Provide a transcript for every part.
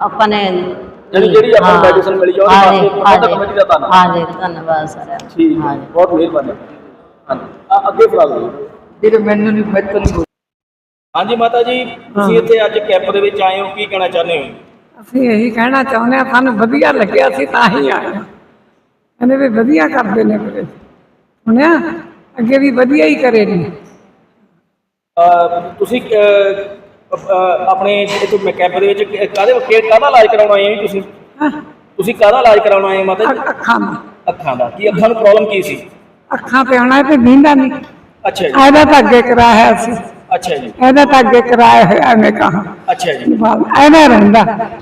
ਆਪਾਂ ਨੇ ਜਿਹੜੀ ਜਿਹੜੀ ਆਪਾਂ ਨੂੰ ਹਾਂ। ਮੈਡੀਸਨ ਮਿਲੀ ਆ ਉਹਦੇ ਹਾਂਜੀ, ਵਾਸਤੇ ਪ੍ਰਬੰਧਕ ਹਾਂਜੀ। ਕਮੇਟੀ ਦਾ ਧੰਨਵਾਦ। ਹਾਂਜੀ ਧੰਨਵਾਦ ਸਾਰਿਆਂ ਦਾ। ਠੀਕ ਹੈ ਹਾਂਜੀ ਬਹੁਤ ਮਿਹਰਬਾਨੀ। ਹਾਂਜੀ ਆ- ਅੱਗੇ ਫੜਾ ਲਓ ਵੀਰੇ ਮੈਨੂੰ ਨਹੀਂ ਮੈਂ ਤਾਂ ਨਹੀਂ ਹਾਂਜੀ ਮਾਤਾ ਜੀ ਤੁਸੀਂ ਇੱਥੇ ਅੱਜ ਕੈਂਪ ਦੇ ਵਿੱਚ ਆਏ ਹੋ ਕੀ ਕਹਿਣਾ ਚਾਹੁੰਦੇ ਹੋ? ਅਸੀਂ ਇਹੀ ਕਹਿਣਾ ਚਾਹੁੰਦੇ ਆ ਸਾਨੂੰ ਵਧੀਆ ਲੱਗਿਆ ਸੀ ਤਾਂ ਹੀ ਆਏ ਹਾਂ। ਕਹਿੰਦੇ ਵੀ ਵਧੀਆ ਕਰਦੇ ਨੇ ਵੀਰੇ। ਸੁਣਿਆ? ਅੱਗੇ ਵੀ ਵਧੀਆ ਹੀ ਕਰੇ ਨੇ। ਤੁਸੀਂ ਆਪਣੇ ਇੱਥੇ ਕੈਂਪ ਦੇ ਵਿੱਚ ਕਾਹਦੇ ਕਿ- ਕਾਹਦਾ ਇਲਾਜ ਕਰਾਉਣ ਆਏ ਹੋ ਤੁਸੀਂ? ਤੁਸੀਂ ਕਾਹਦਾ ਇਲਾਜ ਕਰਾਉਣ ਆਏ ਮਾਤਾ ਜੀ? ਅੱਖ- ਦਾ। ਅੱਖਾਂ ਦਾ। ਕੀ ਅੱਖਾਂ ਨੂੰ ਪ੍ਰੋਬਲਮ ਕੀ ਸੀ? ਅੱਖਾਂ ਤੇ ਆਉਣਾ ਤੇ ਨੀਂਦਾ ਨਹੀਂ ਅੱਛਾ ਜੀ। ਇਹਦਾ ਤਾਂ ਅੱਗੇ ਕਰਾਇਆ ਸੀ। ਅੱਛਾ ਜੀ। ਇਹਦਾ ਤਾਂ ਅੱਗੇ ਕਰਾਇਆ ਹੋਇਆ ਮੈਂ ਕਹਾ। ਅੱਛਾ ਜੀ। ਇਹਦਾ ਰਹਿੰਦਾ।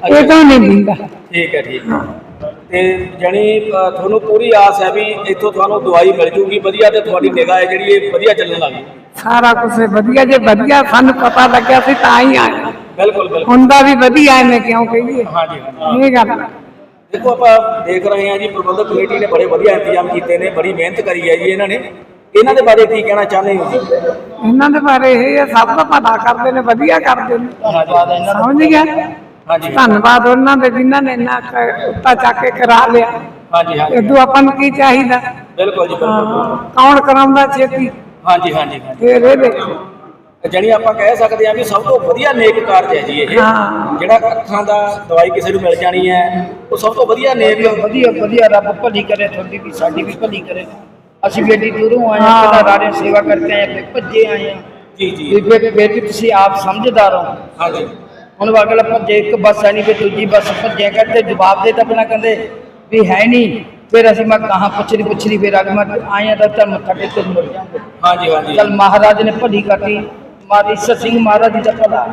ਇਹ ਤਾਂ ਨਹੀਂ ਦਿੰਦਾ। ਠੀਕ ਹੈ ਠੀਕ ਹੈ। ਤੇ ਜਾਣੀ ਤੁਹਾਨੂੰ ਪੂਰੀ ਆਸ ਹੈ ਵੀ ਇੱਥੋਂ ਤੁਹਾਨੂੰ ਦਵਾਈ ਮਿਲ ਜੂਗੀ ਵਧੀਆ ਤੇ ਤੁਹਾਡੀ ਨਿਗਾਹ ਹੈ ਜਿਹੜੀ ਇਹ ਵਧੀਆ ਚੱਲਣ ਲੱਗ ਸਾਰਾ ਕੁਝ ਵਧੀਆ ਜੇ ਵਧੀਆ ਸਾਨੂੰ ਪਤਾ ਲੱਗਿਆ ਸੀ ਤਾਂ ਹੀ ਆਏ ਹਾਂ। ਬਿਲਕੁਲ ਬਿਲਕੁਲ। ਹੁੰਦਾ ਵੀ ਵਧੀਆ ਐਵੇਂ ਕਿਉਂ ਕਹੀਏ? ਹਾਂਜੀ ਇਹ ਗੱਲ। ਦੇਖੋ ਆਪਾਂ ਦੇਖ ਰਹੇ ਹਾਂ ਜੀ ਪ੍ਰਬੰਧਕ ਕਮੇਟੀ ਨੇ ਬੜੇ ਵਧੀਆ ਇੰਤਜ਼ਾਮ ਕੀਤੇ ਨੇ ਬੜੀ ਮਿਹਨਤ ਕਰੀ ਹੈ ਜੀ ਇਹਨਾਂ ਨੇ। ਇਹਨਾਂ ਦੇ ਬਾਰੇ ਕੀ ਕਹਿਣਾ ਚਾਹੁੰਦੇ ਹੋ ਇਹਨਾਂ ਦੇ ਬਾਰੇ ਇਹ ਸਭ ਦਾ ਭਲਾ ਕਰਦੇ ਨੇ ਵਧੀਆ ਕਰਦੇ ਨੇ। ਸਮਝ ਗਿਆ? ਹਾਂਜੀ। ਧੰਨਵਾਦ ਉਹਨਾਂ ਦੇ ਜਿਨ੍ਹਾਂ ਨੇ ਇੰਨਾ ਕ- ਉੱਤਾ ਚੱਕ ਕੇ ਕਰਾ ਲਿਆ। ਹਾਂਜੀ ਹਾਂਜੀ। ਇਦੋਂ ਆਪਾਂ ਨੂੰ ਕੀ ਚਾਹੀਦਾ? ਬਿਲਕੁਲ ਜੀ ਬਿਲਕੁਲ ਕੌਣ ਕਰਾਉਂਦਾ ਛੇਤੀ? ਹਾਂਜੀ ਹਾਂਜੀ ਹਾਂਜੀ। ਫੇਰ ਇਹ ਦੇਖੋ ਜਾਣੀ ਆਪਾਂ ਕਹਿ ਸਕਦੇ ਹਾਂ ਵੀ ਸਭ ਤੋਂ ਵਧੀਆ ਨੇਕ ਕਾਰਜ ਹੈ ਜੀ ਇਹ। ਜਿਹੜਾ ਅੱਖਾਂ ਦਾ ਦਵਾਈ ਕਿਸੇ ਨੂੰ ਮਿਲ ਜਾਣੀ ਹੈ ਉਹ ਸਭ ਤੋਂ ਵਧੀਆ ਨੇਕ ਵਧੀਆ ਵਧੀਆ ਰੱਬ ਭਲੀ ਕਰੇ ਤੁਹਾਡੀ ਵੀ ਸਾਡੀ ਵੀ ਭਲੀ ਕਰੇ। ਅਸੀਂ ਵੀ ਏਡੀ ਦੂਰੋਂ ਆਏ ਹਾਂ। ਪਹਿਲਾਂ ਰਾਰੇ ਸੇਵਾ ਕਰਕੇ ਆਏ ਭੱਜੇ ਆਏ ਹਾਂ। ਜੀ ਜੀ। ਫਿਰ ਫਿਰ ਵੀ ਤੁਸੀਂ ਆਪ ਸਮਝਦਾਰ ਹੋ। ਹਾਂਜੀ। ਹੁਣ ਅਗਲਾ ਭੱਜੇ ਇੱਕ ਬੱਸ ਆਣੀ ਫਿਰ ਦੂਜੀ ਬੱਸ ਭੱਜਿਆ ਕਰਦੇ ਜਵਾਬ ਦੇ ਤਾਂ ਬਿਨਾਂ ਕਹਿੰਦੇ ਵੀ ਹੈ ਨਹੀਂ ਫਿਰ ਅਸੀਂ ਮੈਂ ਕਹਾਂ ਪੁੱਛਰੀ ਪੁੱਛਰੀ ਫਿਰ ਅਗ ਮੈਂ ਆਇਆ ਤਾਂ ਚੱਲ ਮੱਥਾ ਟੇਕ ਕੇ ਮੁੜ ਜਾਵਾਂਗੇ ਹਾਂਜੀ ਹਾਂਜੀ। ਚੱਲ ਮਹਾਰਾਜ ਨੇ ਭਲੀ ਕਰਤੀ। ਈਸ਼ਰ ਸਿੰਘ ਮਹਾਰਾਜ ਜੀ ਦਾ ਭਲਾ।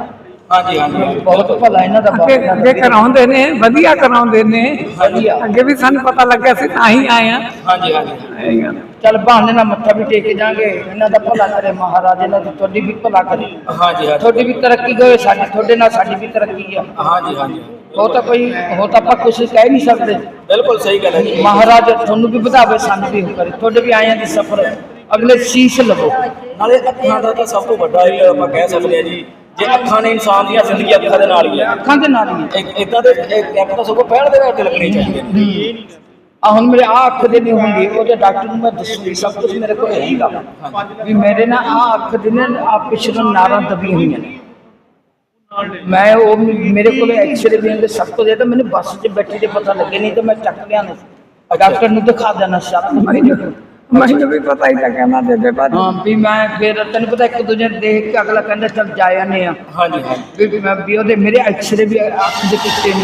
ਹਾਂਜੀ ਹਾਂਜੀ। ਬਹੁਤ ਭਲਾ ਇਹਨਾਂ ਦਾ ਅੱਗੇ ਅੱਗੇ ਕਰਾਉਂਦੇ ਨੇ ਵਧੀਆ ਕਰਾਉਂਦੇ ਨੇ। ਵਧੀਆ। ਅੱਗੇ ਵੀ ਸਾਨੂੰ ਪਤਾ ਲੱਗਿਆ ਸੀ ਤਾਂ ਹੀ ਆਏ ਆ। ਹਾਂਜੀ ਹਾਂਜੀ। ਚੱਲ ਬਹਾਨੇ ਨਾਲ ਮੱਥਾ ਵੀ ਟੇਕ ਕੇ ਜਾਾਂਗੇ। ਇਹਨਾਂ ਦਾ ਭਲਾ ਕਰੇ ਮਹਾਰਾਜ ਇਹਨਾਂ ਦੀ ਤੁਹਾਡੀ ਵੀ ਭਲਾ ਕਰੇ। ਹਾਂਜੀ ਹਾਂਜੀ। ਤੁਹਾਡੀ ਵੀ ਤਰੱਕੀ ਹੋਏ ਸਾਡੀ ਤੁਹਾਡੇ ਨਾਲ ਸਾਡੀ ਵੀ ਤਰੱਕੀ ਆ। ਹਾਂਜੀ ਹਾਂਜੀ। ਉਹ ਤਾਂ ਕੋਈ ਉਹ ਤਾਂ ਆਪਾਂ ਕੁਛ ਕਹਿ ਨਹੀਂ ਸਕਦੇ। ਬਿਲਕੁਲ ਸਹੀ ਗੱਲ ਹੈ ਜੀ। ਮਹਾਰਾਜ ਤੁਹਾਨੂੰ ਵੀ ਵਧਾਵੇ ਸਾਨੂੰ ਵੀ ਕਰੇ। ਤੁਹਾਡੇ ਵੀ ਆਇਆਂ ਦੀ ਸਫਰ ਅਗਲੇ ਸ਼ੀਸ਼ ਲਵੋ। ਨਾਲੇ ਅੱਖਾਂ ਦਾ ਤਾਂ ਸਭ ਤੋਂ ਵੱਡਾ ਇਹ ਆਪਾਂ ਕਹਿ ਸਕਦੇ ਹਾਂ ਜੀ ਜੇ ਅੱਖਾਂ ਨੇ ਇਨਸਾਨ ਦੀਆਂ ਜ਼ਿੰਦਗੀ ਅੱਖਾਂ ਦੇ ਨਾਲ ਹੀ ਹੈ। ਅੱਖਾਂ ਦੇ ਨਾਲ ਹੀ ਇਦਾਂ ਦੇ ਕੈਪ ਤਾਂ ਸਗੋਂ ਪਹਿਲ ਦੇ ਵਿੱਚ ਲੱਗਣੇ ਚਾਹੀਦੇ ਨੇ। ਆ ਹੁਣ ਮੇਰੇ ਆ ਅੱਖ ਦੇ ਨਹੀਂ ਹੁੰਦੀ ਉਹਦੇ ਡਾਕਟਰ ਨੂੰ ਮੈਂ ਦੱਸੂਗੀ ਸਭ ਕੁਝ ਮੇਰੇ ਕੋਲ ਹੈਗਾ ਵੀ। ਮੇਰੇ ਨਾਲ ਆ ਅੱਖ ਦੇ ਨੇ ਆ ਪਿਛਲੋਂ ਨਾਰਾਂ ਦਬੀ ਹੋਈਆਂ ਨੇ। ਮੈਂ ਉਹ ਮੇਰੇ ਕੋਲ ਐਕਸਰੇ ਵੀ ਹੁੰਦੇ ਸਭ ਕੁਝ ਹੈ ਤਾਂ ਮੈਨੂੰ ਬੱਸ 'ਚ ਬੈਠੇ ਤੇ ਪਤਾ ਲੱਗੇ ਨਹੀਂ ਤਾਂ ਮੈਂ ਚੱਕ ਲਿਆ ਨਹੀਂ ਡਾਕਟਰ ਨੂੰ ਦਿਖਾ ਦੇਣਾ ਸਭ ਮੈਨੂੰ ਮੈਨੂੰ ਵੀ ਪਤਾ ਹੀ ਬੇਬੇ ਬਾਰੇ ਹਾਂ ਵੀ ਮੈਂ ਫਿਰ ਤੈਨੂੰ ਪਤਾ ਇੱਕ ਦੂਜੇ ਨੂੰ ਦੇਖ ਕੇ ਅਗਲਾ ਕਹਿੰਦਾ ਚੱਲ ਜਾ ਆਨੇ ਆ ਹਾਂਜੀ ਹਾਂਜੀ। ਵੀ ਮੈਂ ਵੀ ਉਹਦੇ ਮੇਰੇ ਐਕਸਰੇ ਵੀ ਅੱਖ ਦੇ ਪਿੱਛੇ